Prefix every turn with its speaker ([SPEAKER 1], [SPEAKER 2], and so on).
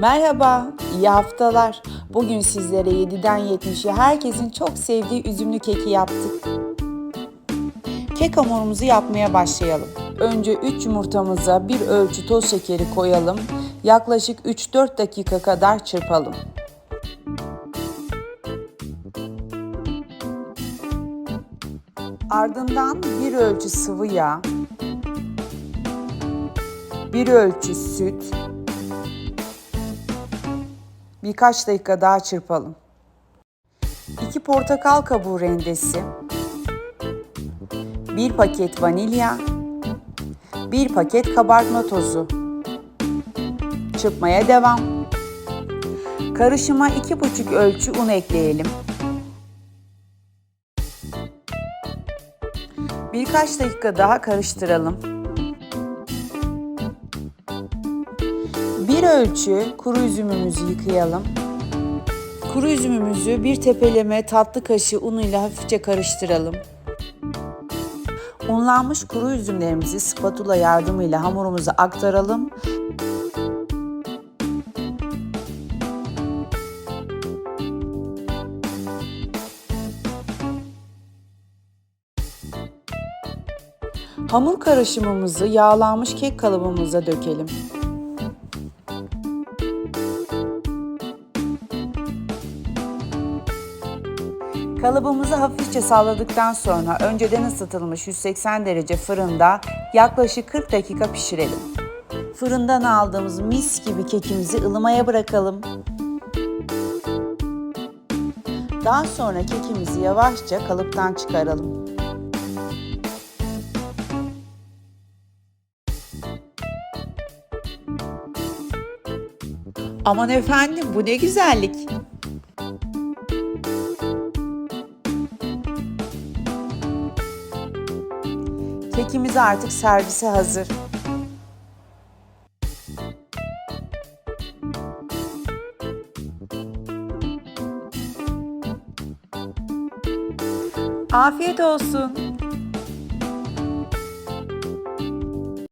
[SPEAKER 1] Merhaba, iyi haftalar. Bugün sizlere 7'den 70'e herkesin çok sevdiği üzümlü keki yaptık. Kek hamurumuzu yapmaya başlayalım. Önce 3 yumurtamıza bir ölçü toz şekeri koyalım. Yaklaşık 3-4 dakika kadar çırpalım. Ardından bir ölçü sıvı yağ, bir ölçü süt, birkaç dakika daha çırpalım. 2 portakal kabuğu rendesi, 1 paket vanilya, 1 paket kabartma tozu. Çırpmaya devam. Karışıma 2,5 ölçü un ekleyelim. Birkaç dakika daha karıştıralım. Bir ölçü kuru üzümümüzü yıkayalım. Kuru üzümümüzü bir tepeleme tatlı kaşığı unuyla hafifçe karıştıralım. Unlanmış kuru üzümlerimizi spatula yardımıyla hamurumuza aktaralım. Hamur karışımımızı yağlanmış kek kalıbımıza dökelim. Kalıbımızı hafifçe salladıktan sonra önceden ısıtılmış 180 derece fırında yaklaşık 40 dakika pişirelim. Fırından aldığımız mis gibi kekimizi ılımaya bırakalım. Daha sonra kekimizi yavaşça kalıptan çıkaralım. Aman efendim bu ne güzellik. Kekimiz artık servise hazır. Afiyet olsun.